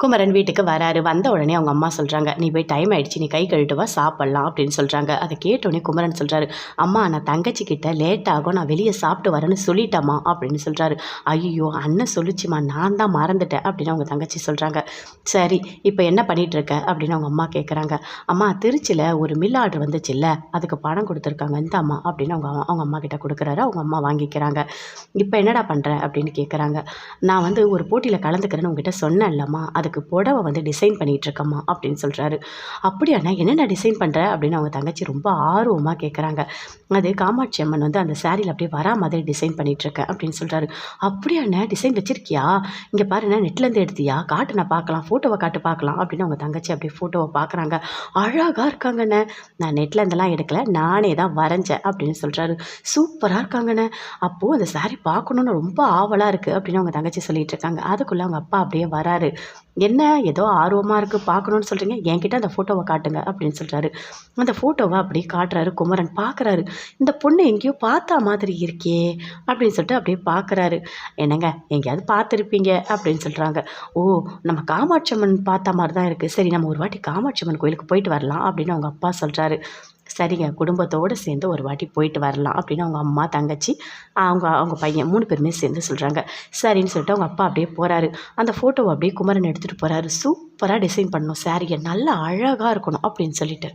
குமரன் வீட்டுக்கு வராரு. வந்த உடனே அவங்க அம்மா சொல்கிறாங்க நீ போய் டைம் ஆகிடுச்சு நீ கை கழுட்டு வா சாப்பிட்லாம் அப்படின்னு சொல்கிறாங்க அதை கேட்டோடனே குமரன் சொல்கிறாரு அம்மா நான் தங்கச்சி கிட்ட லேட் ஆகும் நான் வெளியே சாப்பிட்டு வரேன்னு சொல்லிட்டேம்மா அப்படின்னு சொல்கிறாரு ஐயோ அண்ணன் சொல்லிச்சுமா நான் தான் மறந்துட்டேன் அப்படின்னு அவங்க தங்கச்சி சொல்கிறாங்க சரி இப்போ என்ன பண்ணிகிட்ருக்க இருக்க அப்படின்னு அவங்க அம்மா கேட்குறாங்க அம்மா திருச்சியில் ஒரு மில் ஆர்டர் வந்துச்சுல்ல அதுக்கு பணம் கொடுத்துருக்காங்க இந்த அம்மா அப்படின்னு அவங்க அவங்க அம்மா கிட்ட கொடுக்குறாரு. அவங்க அம்மா வாங்கிக்கிறாங்க. இப்போ என்னடா பண்ணுற அப்படின்னு கேட்குறாங்க நான் வந்து ஒரு போட்டியில் கலந்துக்கிறேன்னு உங்ககிட்ட சொன்னேன்லம்மா அதுக்கு புடவை வந்து டிசைன் பண்ணிகிட்டு இருக்கம்மா அப்படின்னு சொல்கிறாரு அப்படியாண்ணா என்னென்ன டிசைன் பண்ணுற அப்படின்னு அவங்க தங்கச்சி ரொம்ப ஆர்வமாக கேட்குறாங்க அது காமாட்சி அம்மன் வந்து அந்த சாரியில் அப்படியே வரா மாதிரி டிசைன் பண்ணிகிட்ருக்கேன் அப்படின்னு சொல்கிறாரு அப்படியாண்ணா டிசைன் வச்சுருக்கியா? இங்கே பாருண்ணா நெட்லேருந்து எடுத்தியா? காட்டு நான் பார்க்கலாம் ஃபோட்டோவை காட்டு பார்க்கலாம் அப்படின்னு அவங்க தங்கச்சி அப்படியே ஃபோட்டோவை பார்க்குறாங்க அழகாக இருக்காங்கண்ணே நான் நெட்டில் இருந்தெல்லாம் எடுக்கல. நானே தான் வரைஞ்சேன் அப்படின்னு சொல்கிறாரு சூப்பராக இருக்காங்கண்ணே அப்போது அந்த saree பார்க்கணுன்னு ரொம்ப ஆவலாக இருக்குது அப்படின்னு அவங்க தங்கச்சி சொல்லிகிட்டு இருக்காங்க அதுக்குள்ளே அவங்க அப்பா அப்படியே வராரு. என்ன? ஏதோ ஆர்வமாக இருக்குது பார்க்கணுன்னு சொல்கிறீங்க என்கிட்ட அந்த ஃபோட்டோவை காட்டுங்க அப்படின்னு சொல்கிறாரு அந்த ஃபோட்டோவை அப்படியே காட்டுறாரு குமரன். பார்க்குறாரு. இந்த பொண்ணு எங்கேயோ பார்த்தா மாதிரி இருக்கே அப்படின்னு சொல்லிட்டு அப்படியே பார்க்குறாரு. என்னங்க எங்கேயாவது பார்த்துருப்பீங்க அப்படின்னு சொல்கிறாங்க ஓ நம்ம காமாட்சி அம்மன் பார்த்த மாதிரி தான் இருக்குது சரி நம்ம ஒரு வாட்டி காமாட்சி அம்மன் கோயிலுக்கு போயிட்டு வரலாம் அப்படின்னு அவங்க அப்பா சொல்கிறாரு சரிங்க குடும்பத்தோடு சேர்ந்து ஒரு வாட்டி போயிட்டு வரலாம் அப்படின்னு அவங்க அம்மா தங்கச்சி அவங்க அவங்க பையன் மூணு பேருமே சேர்ந்து சொல்கிறாங்க சரின்னு சொல்லிட்டு அவங்க அப்பா அப்படியே போகிறாரு அந்த ஃபோட்டோவை அப்படியே குமரன் எடுத்துகிட்டு போகிறாரு சூப்பராக டிசைன் பண்ணணும். சாரியை நல்லா அழகாக இருக்கணும் அப்படின்னு சொல்லிட்டு.